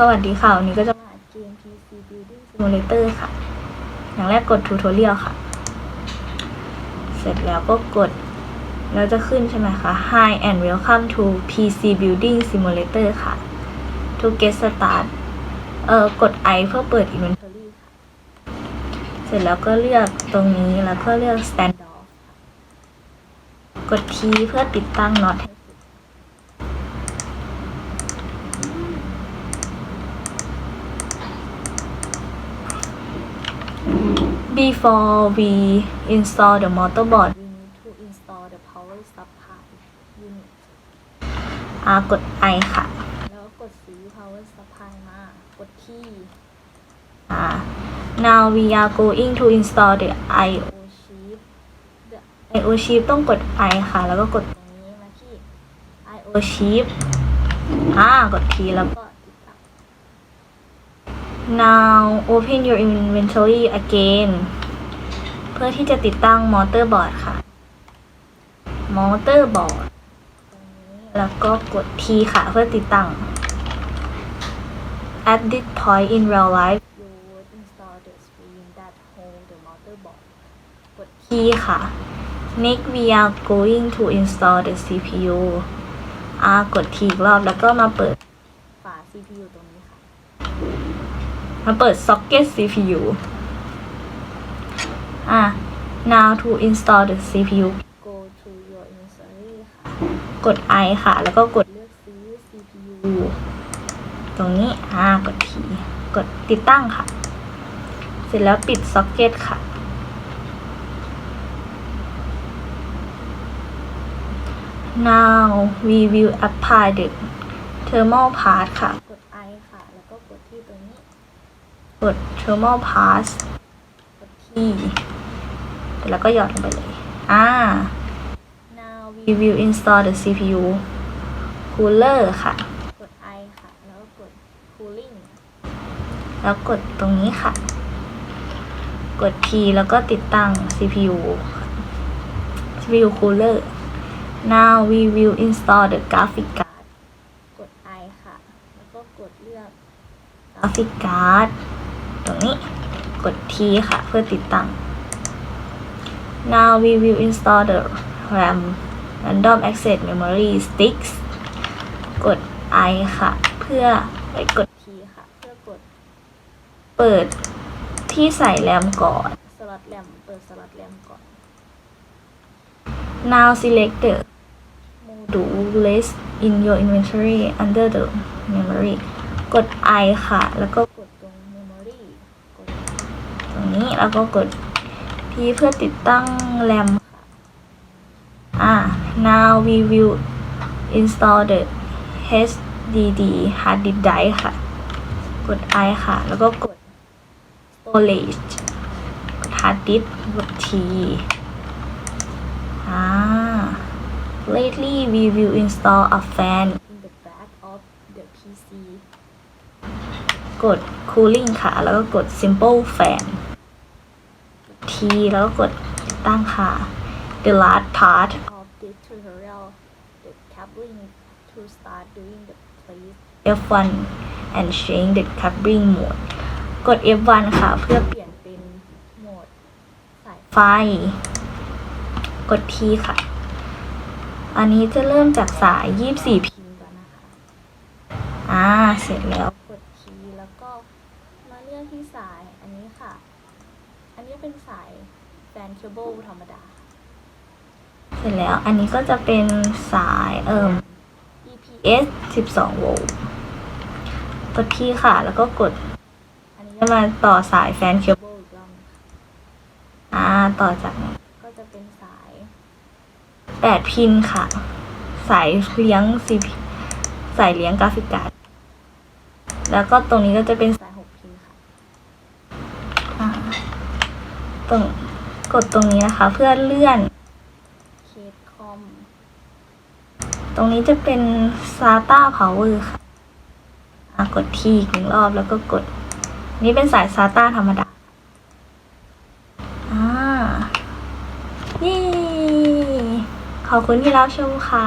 สวัสดีค่ะ วันนี้ก็จะมาเกม PC Building Simulator ค่ะ อย่างแรกกด Tutorial ค่ะ เสร็จแล้วก็กด แล้วจะขึ้นใช่ไหมคะ Hi and welcome to PC Building Simulator ค่ะ To get start เอ่อ กด I เพื่อเปิด Inventory ค่ะ เสร็จแล้วก็เลือกตรงนี้แล้วก็เลือก Standoff ค่ะกด T เพื่อติดตั้งน็อตให้ Before we install the motherboard we need to install the power supply unit อ่ากด I ค่ะ แล้วกดซื้อ power supply มา กดที่ อ่า now we are going to install the I/O chip the I/O chip ต้องกด I ค่ะ แล้วก็กดตรงนี้มาที่ I/O chip อ่ากดทีแล้วก็ติดตั้ง now open your inventory again เพื่อที่จะติดตั้งมอเตอร์บอร์ดค่ะมอเตอร์บอร์ดแล้วก็กด T ค่ะเพื่อติดตั้ง at this point in real life you would install the screen that hold the motherboard กด T ค่ะ next we are going to install the CPU อ่ากด T อีกรอบแล้วก็มาเปิดฝา CPU ตรงนี้ มาเปิด socket CPU อะ now to install the CPU go to your inventory ค่ะกด I ค่ะ แล้วก็กดเลือกซื้อ CPU ตรงนี้ อ่า กด T กดติดตั้งค่ะ เสร็จแล้วปิด socket ค่ะ now we will apply the thermal pass ค่ะ กด I ค่ะ แล้วก็กดที่ตรงนี้ กด thermal pass กดที่แล้วก็หยอดลงไปเลย อ่า now we will install the CPU cooler ค่ะ กด I ค่ะ แล้วก็กด cooling แล้วกดตรงนี้ค่ะ กด T แล้วก็ติดตั้ง CPU ค่ะ CPU cooler now we will install the graphic card กด I ค่ะ แล้วก็กดเลือก graphic card ตรงนี้ กด T ค่ะ เพื่อติดตั้ง now we will install the RAM random access memory sticks กด I ค่ะ เพื่อไปกด T ค่ะ เพื่อกด เปิดที่ใส่แรมก่อนสล็อตแรมเปิดสล็อตแรมก่อน now select the module list in your inventory under the memory กด I ค่ะ แล้วก็กดตรง memory กดตรงนี้ แล้วก็กด P เพื่อติดตั้งแรมค่ะอ่า now we will install the HDD hard disk drive ค่ะ กด I ค่ะ แล้วก็กด storage กด hard disk กด T อ่า lately we will install a fan in the back of the PC กด cooling ค่ะ แล้วก็กด simple fan T แล้วก็กดติดตั้งค่ะ the last part of this tutorial the cabling to start doing the please F1 and change the cabling mode กด F1 ค่ะเพื่อเปลี่ยนเป็นโหมดสายไฟ กด T ค่ะ อันนี้จะเริ่มจากสาย 24 พินก่อนนะคะ อ่า เสร็จแล้ว กด T แล้วก็มาเลือกที่สายอันนี้ค่ะ อันนี้เป็นสายแฟนเคเบิลธรรมดา เสร็จแล้วอันนี้ก็จะเป็นสายเอ่ม EPS 12 โวลต์กดที่ค่ะ แล้วก็กด อันนี้จะมาต่อสายแฟนเคเบิลอีกรอบนึงค่ะอ่า ต่อจากนี้ก็จะเป็นสาย 8 พินค่ะ สายเลี้ยง CP สายเลี้ยงกราฟิกการ์ดแล้วก็ตรงนี้ก็จะเป็นสาย 6 พินค่ะ อ่า ตรงกดตรงนี้นะคะ เพื่อเลื่อนเคสคอม ตรงนี้จะเป็น SATA Power ค่ะอะกดทีอีกหนึ่งรอบแล้วก็กด นี่เป็นสาย SATA ธรรมดาอ่าเย้ขอบคุณที่รับชมค่ะ